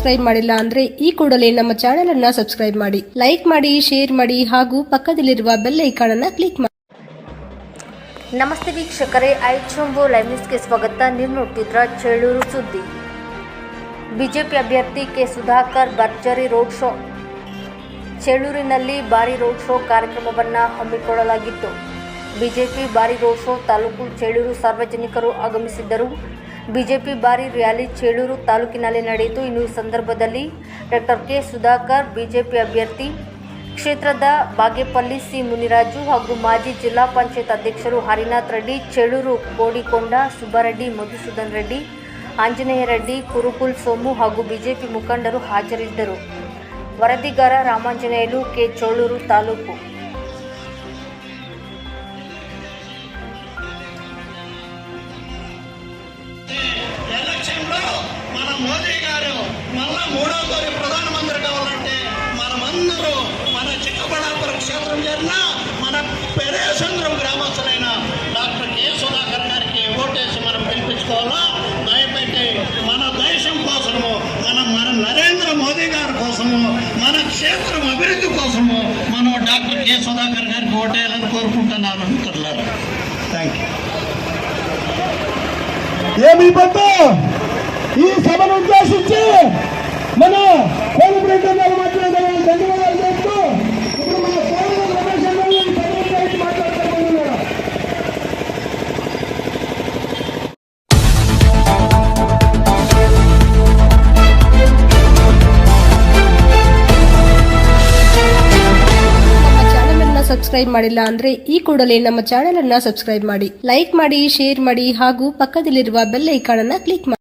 Subscribe ಮಾಡಿಲ್ಲ ಅಂದ್ರೆ ಈ ಕೂಡಲೇ ನಮ್ಮ ಚಾನೆಲ್ ಅನ್ನ ಸಬ್ಸ್ಕ್ರೈಬ್ ಮಾಡಿ ಲೈಕ್ ಮಾಡಿ ಶೇರ್ ಮಾಡಿ ಹಾಗೂ ಪಕ್ಕದಲ್ಲಿರುವ ಬೆಲ್ ಐಕಾನ್ ಅನ್ನ ಕ್ಲಿಕ್ ಮಾಡಿ ನಮಸ್ತೆ ವೀಕ್ಷಕರೇ ಐಚೊಂಬು ಲೈವ್ ನ್ಯೂಸ್ಗೆ ಸ್ವಾಗತ. ನೀವು ನೋಡ್ತಿದ್ರ ಚೇಳೂರು ಸುದ್ದಿ. ಬಿಜೆಪಿ ಅಭ್ಯರ್ಥಿ ಕೆ ಸುಧಾಕರ್ ಭರ್ಜರಿ ರೋಡ್ ಶೋ. ಚೇಳೂರಿನಲ್ಲಿ ಭಾರಿ ರೋಡ್ ಶೋ ಕಾರ್ಯಕ್ರಮವನ್ನು ಹಮ್ಮಿಕೊಳ್ಳಲಾಗಿತ್ತು. ಬಿಜೆಪಿ ಭಾರಿ ರೋಡ್ ಶೋ ತಾಲೂಕು ಚೇಳೂರು ಸಾರ್ವಜನಿಕರು ಆಗಮಿಸಿದ್ದರು. ಬಿಜೆಪಿ ಭಾರಿ ರ್ಯಾಲಿ ಚೇಳೂರು ತಾಲೂಕಿನಲ್ಲಿ ನಡೆಯಿತು. ಇನ್ನು ಈ ಸಂದರ್ಭದಲ್ಲಿ ಡಾಕ್ಟರ್ ಕೆ ಸುಧಾಕರ್, ಬಿಜೆಪಿ ಅಭ್ಯರ್ಥಿ ಕ್ಷೇತ್ರದ ಬಾಗೇಪಲ್ಲಿ ಸಿ ಮುನಿರಾಜು ಹಾಗೂ ಮಾಜಿ ಜಿಲ್ಲಾ ಪಂಚಾಯತ್ ಅಧ್ಯಕ್ಷರು ಹರಿನಾಥ್ ರೆಡ್ಡಿ, ಚೇಳೂರು ಕೋಡಿಕೊಂಡ ಸುಬ್ಬಾರೆಡ್ಡಿ, ಮಧುಸೂದನ್ ರೆಡ್ಡಿ, ಆಂಜನೇಯ ರೆಡ್ಡಿ, ಕುರುಕುಲ್ ಸೋಮು ಹಾಗೂ ಬಿಜೆಪಿ ಮುಖಂಡರು ಹಾಜರಿದ್ದರು. ವರದಿಗಾರ ರಾಮಾಂಜನೇಯಲು ಕೆ ಚೋಳೂರು ತಾಲೂಕು మోదీ గారు మళ్ళా మూడోసారి ప్రధానమంత్రి కావాలంటే మనమందరూ మన చిక్కబడాపురం క్షేత్రం చేరిన మన పెరేసంద్రం గ్రామస్తులైన డాక్టర్ కె. సుధాకర్ గారికి ఓటేసి మనం పిలిపించుకోవాలా దయపెట్టి మన దేశం కోసము మన మన నరేంద్ర మోదీ గారి కోసము మన క్షేత్రం అభివృద్ధి కోసము మనం డాక్టర్ కె. సుధాకర్ గారికి ఓటేయాలని కోరుకుంటున్నాను మిత్రులారా థ్యాంక్ యూ ఏమి ఈ సభను ఉద్దేశించి మన కోలిబ్రెడ్డి గారు మాట్లాడగల ధన్యవాదాలు చెప్తూ ఇప్పుడు మన కోరిన రమేష్ అన్న ఈ సభ గురించి మాట్లాడుతున్నారు ನಮ್ಮ ಚಾನೆಲ್ ಅನ್ನ ಸಬ್ಸ್ಕ್ರೈಬ್ ಮಾಡಿಲ್ಲ ಅಂದ್ರೆ ಈ ಕೂಡಲೇ ನಮ್ಮ ಚಾನೆಲ್ ಅನ್ನ ಸಬ್ಸ್ಕ್ರೈಬ್ ಮಾಡಿ ಲೈಕ್ ಮಾಡಿ ಶೇರ್ ಮಾಡಿ ಹಾಗೂ ಪಕ್ಕದಲ್ಲಿರುವ ಬೆಲ್ ಐಕಾನ್ ಅನ್ನ ಕ್ಲಿಕ್ ಮಾಡಿ